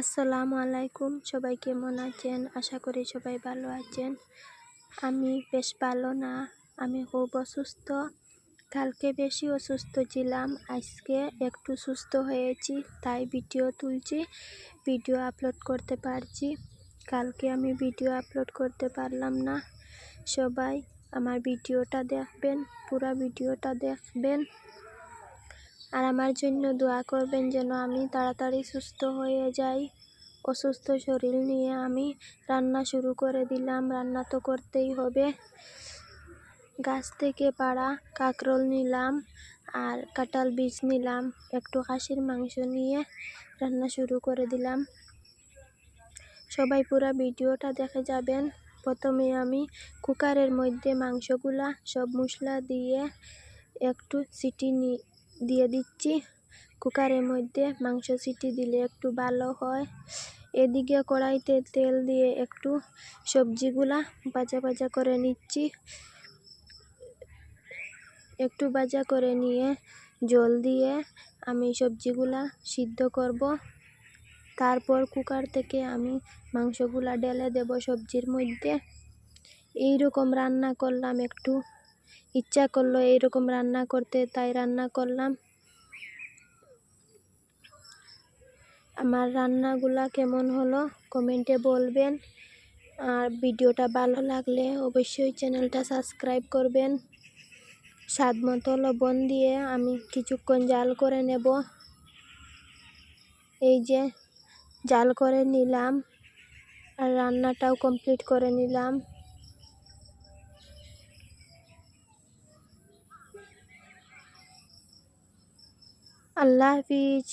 আসসালামু আলাইকুম। সবাই কেমন আছেন? আশা করি সবাই ভালো আছেন। আমি বেশ ভালো না। আমি খুব অসুস্থ। কালকে বেশি অসুস্থ ছিলাম। আজকে একটু সুস্থ হয়েছি, তাই ভিডিও তুলছি, ভিডিও আপলোড করতে পারছি। কালকে আমি ভিডিও আপলোড করতে পারলাম না। সবাই আমার ভিডিওটা দেখবেন, পুরা ভিডিওটা দেখবেন। আর আমার জন্য দোয়া করবেন যেন আমি তাড়াতাড়ি সুস্থ হয়ে যাই। অসুস্থ শরীর নিয়ে আমি রান্না শুরু করে দিলাম। রান্না তো করতেই হবে। গাছ থেকে পাড়া কাঁকরোল নিলাম আর কাঁঠাল বীজ নিলাম। একটু খাসির মাংস নিয়ে রান্না শুরু করে দিলাম। সবাই পুরো ভিডিওটা দেখে যাবেন। প্রথমে আমি কুকারের মধ্যে মাংসগুলা সব মশলা দিয়ে একটু সিটি দিয়ে দিচ্ছি। কুকারের মধ্যে মাংস সিটি দিলে একটু ভালো হয়। এদিকে কড়াইতে তেল দিয়ে একটু সবজিগুলা ভাজা ভাজা করে নিচ্ছি। একটু ভাজা করে নিয়ে জল দিয়ে আমি সবজিগুলা সিদ্ধ করব। তারপর কুকার থেকে আমি মাংসগুলা ঢেলে দেব সবজির মধ্যে। এই রকম রান্না করলাম একটু। ইচ্ছা করল এইরকম রান্না করতে, তাই রান্না করলাম। আমার রান্নাগুলা কেমন হলো কমেন্টে বলবেন। আর ভিডিওটা ভালো লাগলে অবশ্যই চ্যানেলটা সাবস্ক্রাইব করবেন। স্বাদ মতো লবণ দিয়ে আমি কিছুক্ষণ জাল করে নেব। এই যে জাল করে নিলাম আর রান্নাটাও কমপ্লিট করে নিলাম। আল্লাহ হাফিজ